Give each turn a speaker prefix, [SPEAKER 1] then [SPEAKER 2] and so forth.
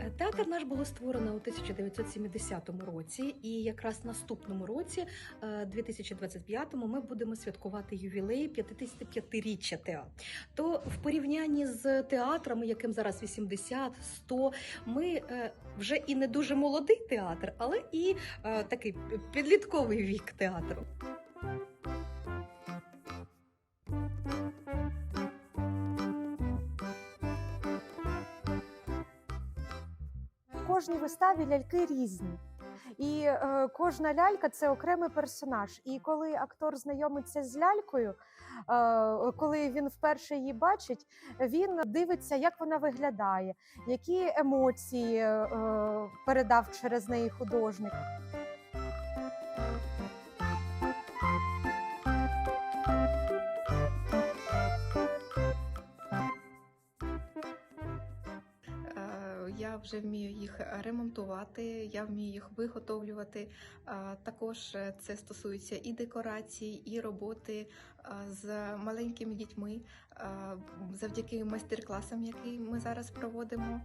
[SPEAKER 1] Е, Театр наш було створено у 1970 році, і якраз наступному році, е, 2025-му, ми будемо святкувати ювілей 55-річчя театру. То в порівнянні з театрами, яким зараз 80-100, ми е, вже і не дуже молодий театр, але і е, такий підлітковий вік театру.
[SPEAKER 2] Кожній виставі ляльки різні. І е, кожна лялька це окремий персонаж. І коли актор знайомиться з лялькою, е, коли він вперше її бачить, він дивиться, як вона виглядає, які емоції е, передав через неї художник.
[SPEAKER 3] Я вже вмію їх ремонтувати, я вмію їх виготовлювати. Е, Також е, це стосується і декорацій, і роботи е, з маленькими дітьми е, завдяки майстер-класам, які ми зараз проводимо.